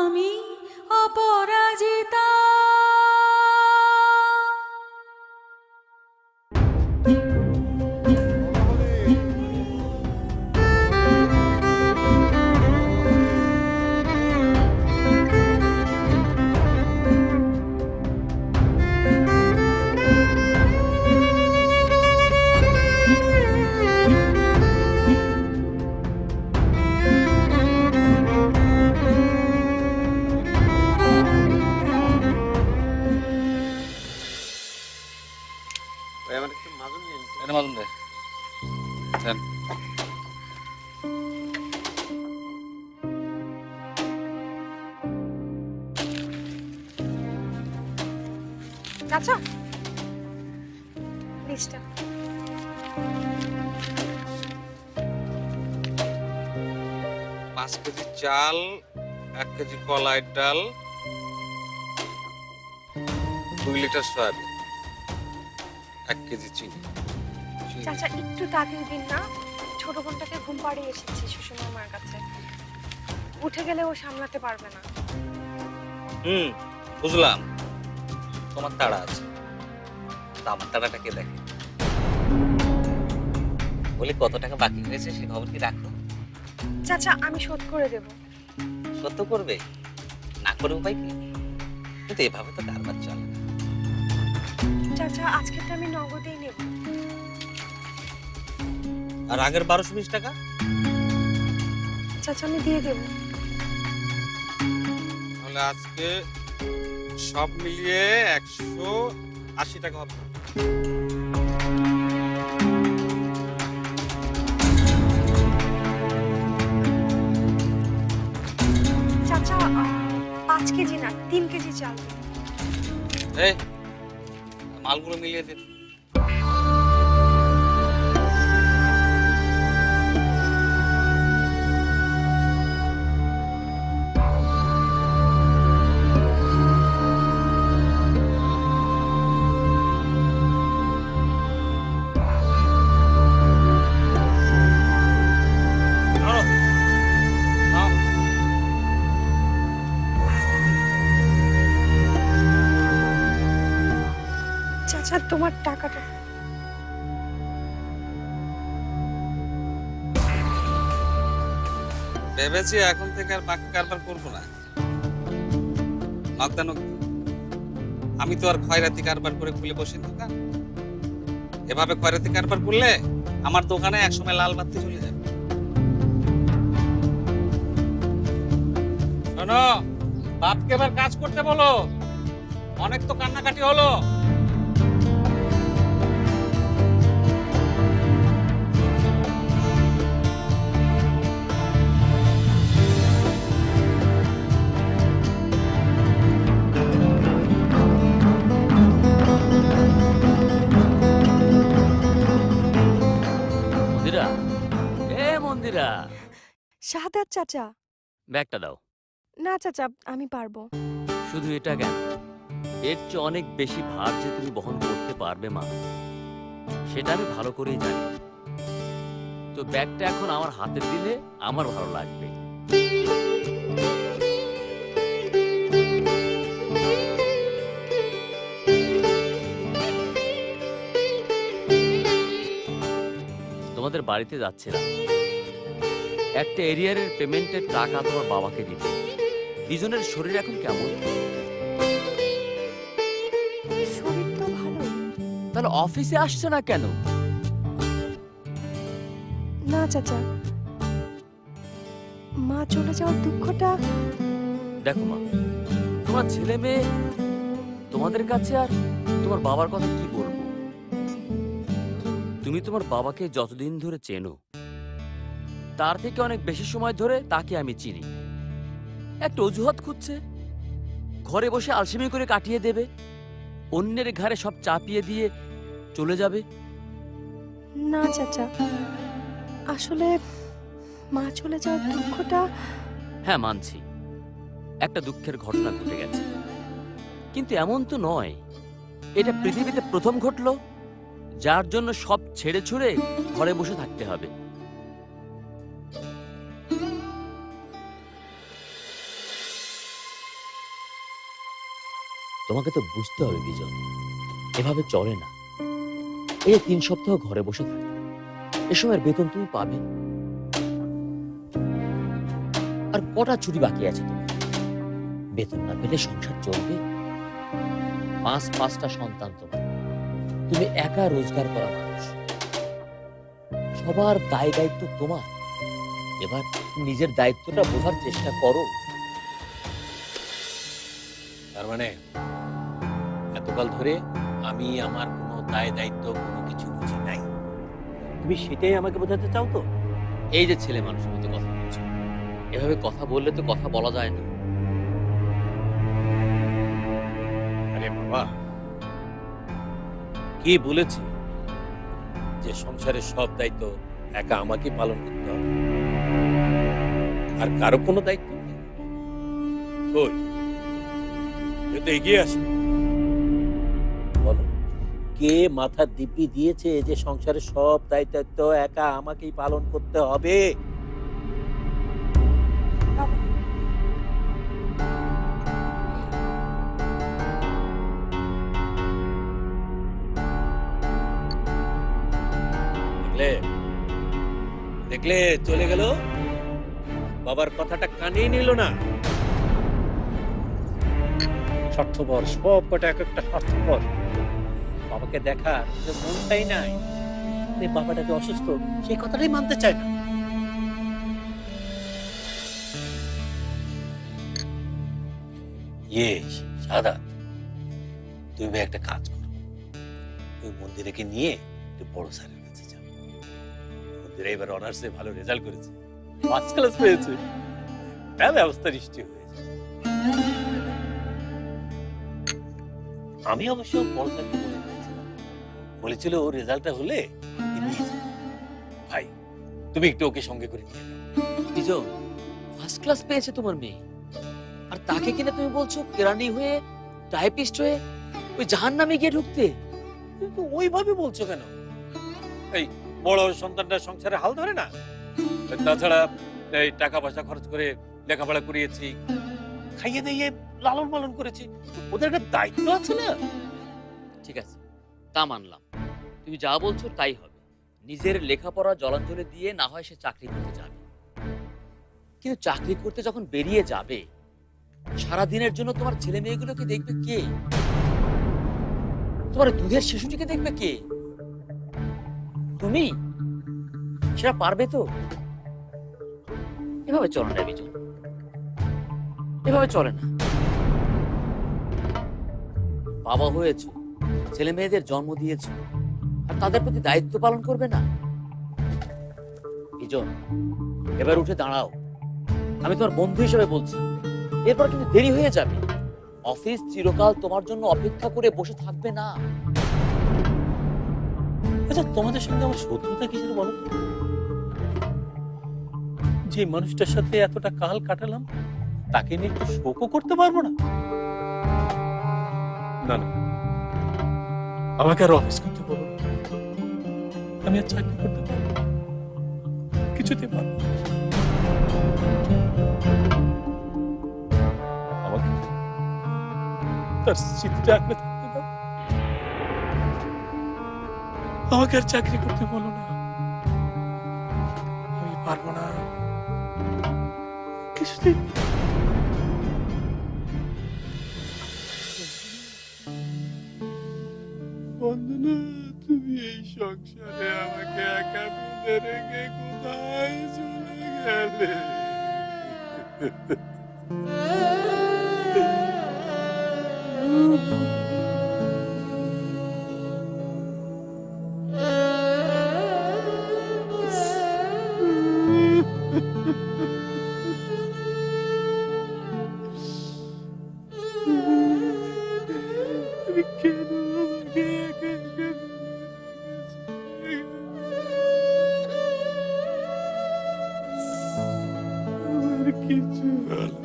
আমি অপরাজিতা। এটা মাজুন দে দেন। চাচা লিস্টটা পাঁচ কেজি চাল এক কেজি কলাই ডাল দুই লিটার সয়াবিন। এক কেজি চিনি। চাচা একটু তাড়াতাড়ি দিন না। ছোট বোনটাকে ঘুম পাড়িয়ে এসেছি সুষমা মার কাছে। উঠে গেলে ও সামলাতে পারবে না। হুম বুঝলাম। তোমার তাড়া আছে। তা আমার তাড়াটা কে দেখে? বলি কত টাকা বাকি হয়েছে সে খবর কি রাখো? চাচা আমি শোধ করে দেব। সত্য করবে। না করে উপায় কি? কিন্তু এভাবে তো কারবার চলে না। চাচা আজকেরটা আমি নগদেই নেব। আর আগের বারোশো বিশ টাকা? চাচা আমি দিয়ে দেব। তাহলে আজকে সব মিলিয়ে একশো আশি টাকা হবে। চাচা পাঁচ কেজি না তিন কেজি চাল। দিন। এই মালগুলো মিলিয়ে দিন চাচা তোমার টাকাটা? ভেবেছি এখন থেকে আর বাকি কারবার করব না। নকদি আমি তো আর খয়রাতি কারবার করে খুলে বসে দোকান এভাবে খয়রাতি কারবার করলে আমার দোকানে একসময় লাল বাতি চলে যাবে। শোনো, বাপকে এবার কাজ করতে বলো। অনেক তো কান্নাকাটি হলো। মন্দিরা? এ মন্দিরা! শাহাদাত চাচা। ব্যাগটা দাও। না চাচা আমি পারব। শুধু এটা কেন? এর চেয়ে অনেক বেশি ভার যে তুমি বহন করতে পারবে মা সেটা আমি ভালো করেই জানি। তো ব্যাগটা এখন আমার হাতে দিলে আমার ভালো লাগবে। তোমাদের বাড়িতে যাচ্ছিলাম একটা এরিয়ারের পেমেন্টের টাকা তোমার বাবাকে দিতে দুজনের শরীর এখন কেমন? শরীর তো ভালো। তাহলে অফিসে আসছে না কেন? না চাচা। মা চলে যাওয়ার দুঃখটা? দেখো মা তোমার ছেলে মেয়ে তোমাদের কাছে আর তোমার বাবার কথা কি বলব? তুমি তোমার বাবাকে যতদিন ধরে চেনো তার থেকে অনেক বেশি সময় ধরে তাকে আমি চিনি। একটা অজুহাত খুঁজছে ঘরে বসে আলসেমি করে কাটিয়ে দেবে অন্যের ঘাড়ে সব চাপিয়ে দিয়ে চলে যাবে। না চাচা। আসলে মা চলে যাওয়ার দুঃখটা হ্যাঁ মানছি। একটা দুঃখের ঘটনা ঘটে গেছে। কিন্তু এমন তো নয়। এটা পৃথিবীতে প্রথম ঘটলো। যার জন্য সব ছেড়ে ছুড়ে ঘরে বসে থাকতে হবে। তোমাকে তো বুঝতে হবে, বিজন। এভাবে চলে না। এই তিন সপ্তাহ ঘরে বসে থাকে। এ সময়ের বেতন তুমি পাবে। আর কটা ছুটি বাকি আছে তোমার? বেতন না পেলে সংসার চলবে। পাঁচ পাঁচটা সন্তান তোমার। তুমি একা রোজগার করা মানুষ। সবার দায় দায়িত্ব তোমার। এবার নিজের দায়িত্বটা বোঝার চেষ্টা করো। তার মানে এতকাল ধরে আমি আমার কোনো দায় দায়িত্ব, কোনো কিছু বুঝি নাই। তুমি সেটাই আমাকে বোঝাতে চাও তো? এই যে ছেলে মানুষের মতো কথা বলছো। এভাবে কথা বললে তো কথা বলা যায় না। কে বলেছে যে সংসারের সব দায়িত্ব একা আমাকে পালন করতে হবে? আর কারও কোনো দায়িত্ব নেই। কই? এগিয়ে আসে। বলো, কে মাথা দিব্যি দিয়েছে যে সংসারের সব দায়িত্ব একা আমাকেই পালন করতে হবে? দেখলে চলে গেল। বাবার কথাটা কানেই নিল না। স্বার্থপর, সব কটা এক একটা স্বার্থপর। বাবাকে দেখার যে মনটাই নাই এই বাবাটাকে অসুস্থ, সেই কথাটাই মানতে চায় না। ইয়ে সাদা, তুমি একটা কাজ করো। ওই মন্দিরেকে নিয়ে বড় স্যারের অনার্সে ভালো রেজাল্ট করেছে। ক্লাস পেয়েছে। ব্যবস্থা হয়েছে। আমি অবশ্য বলেছিল ও রেজাল্টটা হলে। ভাই, তুমি একটু ওকে সঙ্গে করে নিয়ে ফার্স্ট ক্লাস পেয়েছে তোমার মেয়ে। আর তাকে কিনা তুমি বলছো, কেরানি হয়ে টাইপিস্ট হয়ে, ওই জাহান নামে গিয়ে ঢুকতে? কিন্তু ওইভাবে বলছো কেন? বড় সন্তানটা সংসারে হাল ধরে না? তাছাড়া এই টাকা পয়সা খরচ করে লেখাপড়া করিয়েছি, খাইয়ে দিয়ে লালন পালন করেছি। ওদের একটা দায়িত্ব আছে না? ঠিক আছে, তা মানলাম। তুমি যা বলছো তাই হবে। নিজের লেখাপড়া জলাঞ্জলি দিয়ে না হয় সে চাকরি করতে যাবে। কিন্তু চাকরি করতে যখন বেরিয়ে যাবে সারা দিনের জন্য তোমার ছেলে মেয়েগুলোকে দেখবে কে? তোমার দুধের শিশুটিকে দেখবে কে? তুমি? সেটা পারবে তো? এভাবে চলে না বিজন এভাবে চলে না। বাবা হয়েছো, ছেলে মেয়েদের জন্ম দিয়েছ, আর তাদের প্রতি দায়িত্ব পালন করবে না? বিজন, এবার উঠে দাঁড়াও। আমি তোমার বন্ধু হিসেবে বলছি, এরপর কিন্তু দেরি হয়ে যাবে। অফিস চিরকাল তোমার জন্য অপেক্ষা করে বসে থাকবে না। আচ্ছা তোমাদের সঙ্গে আমার শত্রুতা কিসের বলো যে মানুষটার সাথে এতটা কাল কাটালাম তাকে নিয়ে একটু শোকও করতে পারব না না না আমাকে আর অফিস করতে বলো আমি আর চাকরি করতে পারব। কিছুতে পারব। আমাকে তার স্মৃতিটা আঁকড়ে আমাকে আর চাকরি করতে বলো না। আমি পারব না। কিছুতেই বন্দনা তুমি কোথায় চলে কিছু হলো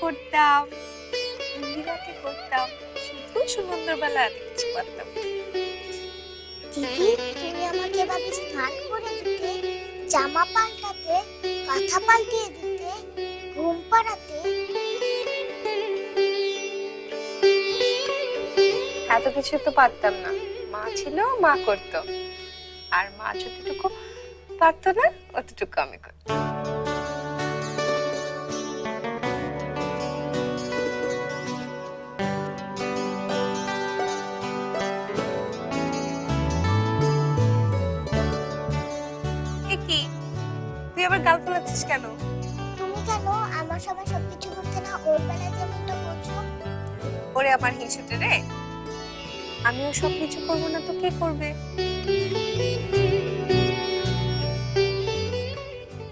করতাম করতাম শুধু এত কিছু পারতাম দিদি তুমি আমাকে এভাবে স্নান করে দিতে জামা পাল্টাতে কাঁথা পাল্টিয়ে দিতে ঘুম পাড়াতে। এত কিছু তো পারতাম না। মা ছিল মা করতো। আর মা যতটুকু পারতো না অতটুকু আমি করতাম। আবার গাল ফোলাচ্ছিস কেন? তুমি কেন আমার সময় সবকিছু করতে না ওর বেলায় যেমনটা করছ ওরে আমার হিংসুটে রে। আমিও সব কিছু করব না তো কে করবে?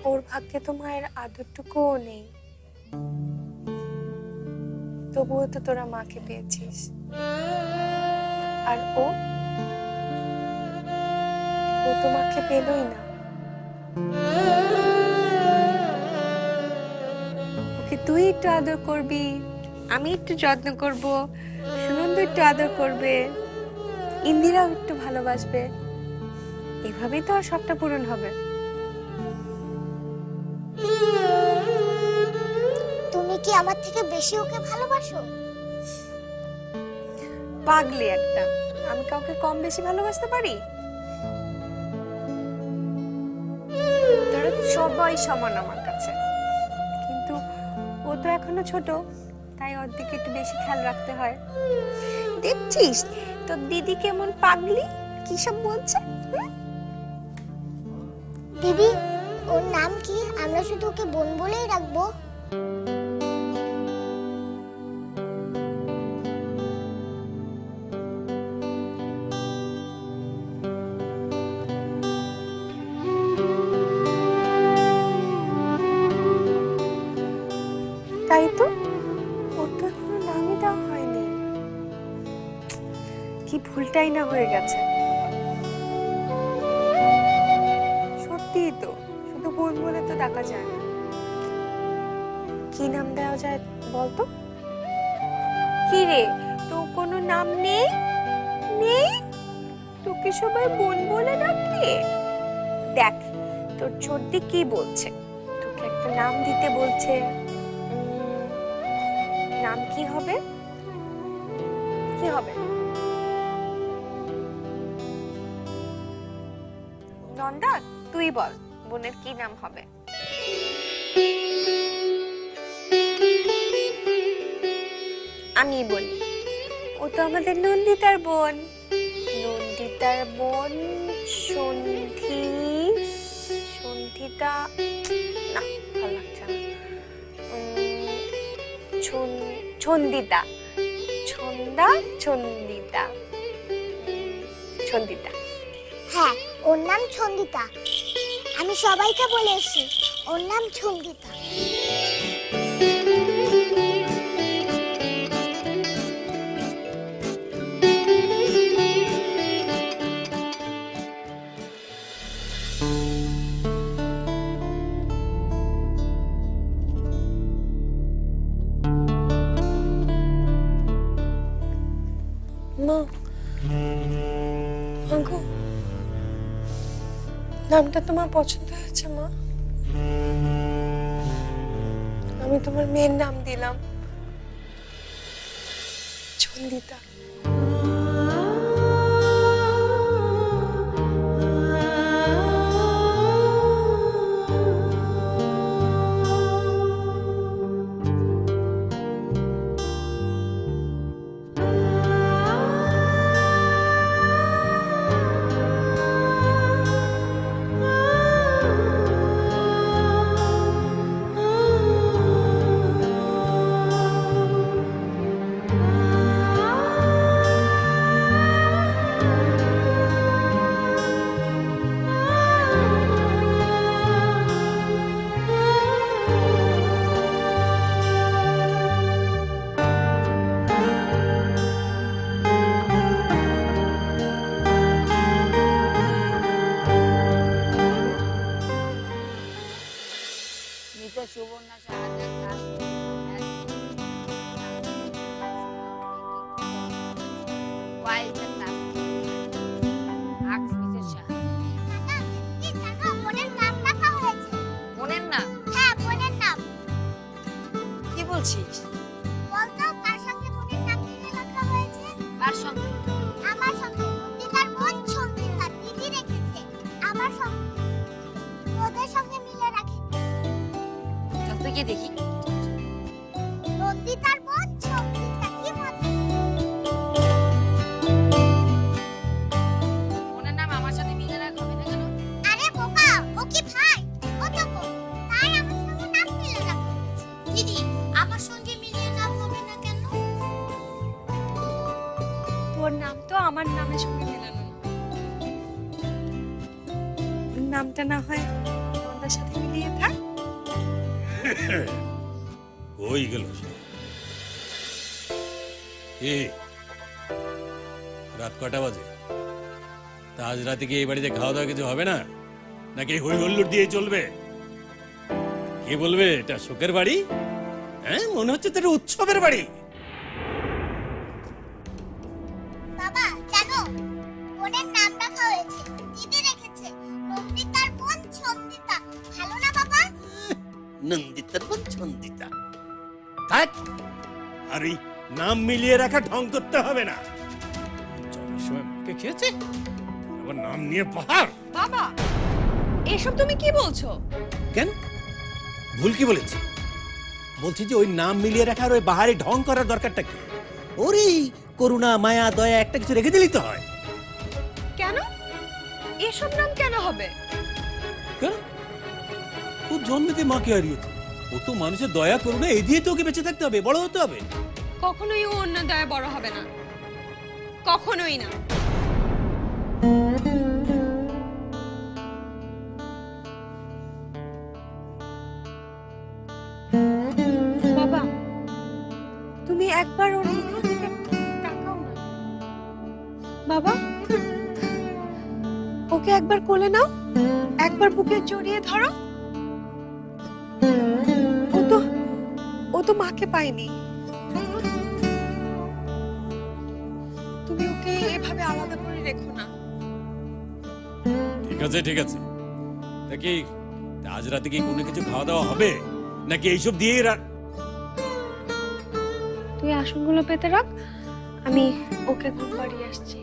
ওর ভাগ্যে তো মায়ের আদরটুকুও নেই। তবুও তো তোরা মাকে পেয়েছিস। আর ও? ও তো মাকে পেলই না। তুই একটু আদর করবি আমি একটু যত্ন করব সুনন্দ একটু আদর করবে ইন্দিরাও একটু ভালোবাসবে। এভাবেই তো আর সবটা পূরণ হবে। তুমি কি আমার থেকে বেশি ওকে ভালোবাসো? পাগলি একটা। আমি কাউকে কম বেশি ভালোবাসতে পারি? তোরা সবাই সমান আমার। তো এখনও ছোট তাই ওর দিকে একটু বেশি খেয়াল রাখতে হয়। দেখছিস? তোর দিদি কেমন পাগলি? কি সব বলছে? দিদি ওর নাম কি? আমরা শুধু ওকে বোন বলেই রাখব। কি না হয়ে গেছে। সত্যিই তো, শুধু বোন বলে তো ডাকা যায় না। কি নাম দেওয়া যায় বলতো? কি রে তো কোনো নাম নেই? নেই? তোকে সবাই বোন বলে ডাকে? দেখ, তোর ছোটদি কি বলছে? তোকে একটা নাম দিতে বলছে। নাম কি হবে? কি হবে? তুই বল বোনের কি নাম হবে? আমি বলি ও তো আমাদের নন্দিতার বোন। নন্দিতার বোন সন্ধি সন্ধিতা না ভালো লাগছে না। ছন্দিতা ছন্দা ছন্দিতা। ছন্দিতা। হ্যাঁ ওর নাম ছন্দিতা। আমি সবাইকে বলে এসেছি। ওর নাম ছন্দিতা নামটা তোমার পছন্দ হয়েছে মা। আমি তোমার মেয়ের নাম দিলাম। চন্দিতা গিয়ে দেখি। কটা বাজে? তা আজ রাতে কি এই বাড়িতে খাওয়া দাওয়া কিছু হবে না? নাকি হই হল্লুর দিয়ে চলবে? কে বলবে এটা শোকের বাড়ি? হ্যাঁ মনে হচ্ছে তো উৎসবের বাড়ি। বাবা জানো বোনের নাম রাখা হয়েছে দিদি রেখেছে। নন্দিতার বোন সঙ্গীতা ভালো না বাবা? নন্দিতার বোন ছন্দিতা। থাক। আর এই নাম মিলিয়ে রাখা ঢং করতে হবে না। জন্মের খেয়েছে? আবার নাম নিয়ে পাহাড়। বাবা এসব তুমি কি বলছো? কেন? ভুল কি বলেছি? বলছি যে ওই নাম মিলিয়ে রাখার ওই বাহারে ঢং করার দরকারটা কি? ওরে করুণা মায়া দয়া একটা কিছু রেখে দিলেই তো হয়। কেন? এসব নাম কেন হবে? কেন? ও জন্মেতে মাকে হারিয়েছে। ও তো মানুষের দয়া করুণা এই দিয়ে তো ওকে বেঁচে থাকতে হবে বড় হতে হবে। কখনোই ও অন্য দয়া বড় হবে না। কখনোই না। কোলে নাও। একবার বুকে জড়িয়ে ধরো। ও তো ও তো মাকে পায়নি। তুমি ওকে এভাবে আলাদা করে রেখো না। ঠিক আছে ঠিক আছে। নাকি আজ রাতে কি কোনো কিছু খাওয়া দাওয়া হবে? নাকি এইসব দিয়েই রাত তুই আসনগুলো পেতে রাখ আমি ওকে ঘুম পাড়িয়ে আসছি।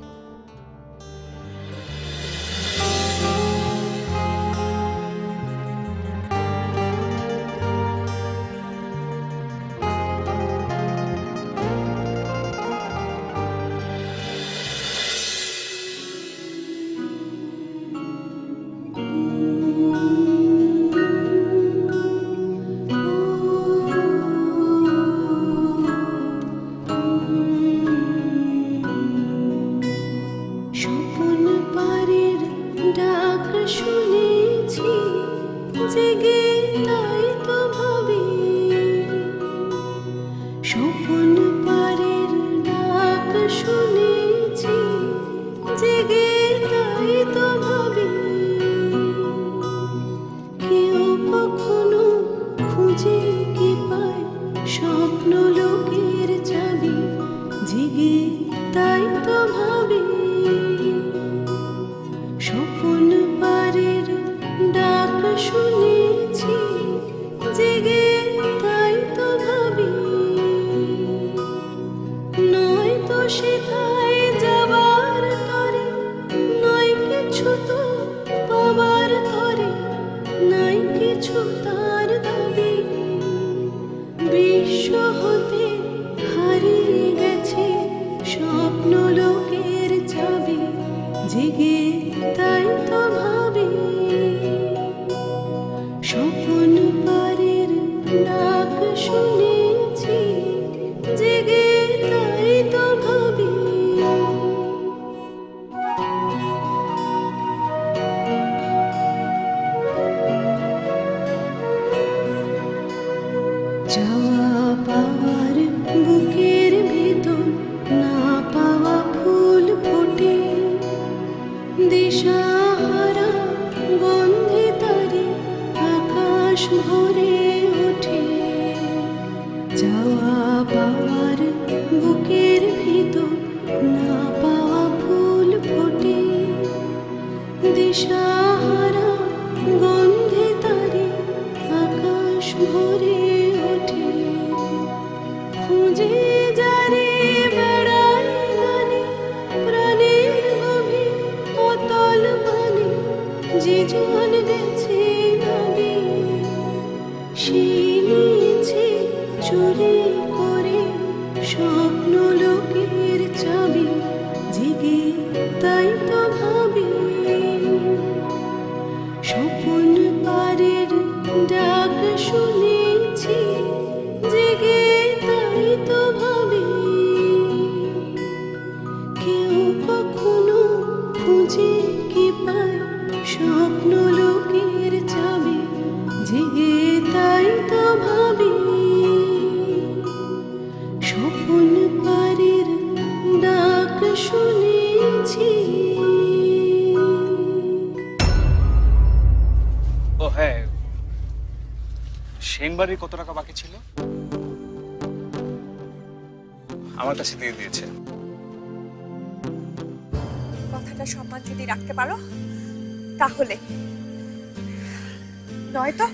begin. যে জন গেছে সেনবাড়ির কত টাকা বাকি ছিল? আমার কাছে দিয়ে দিয়েছে। কথাটা সম্মান যদি রাখতে পারো, তাহলে নয়তো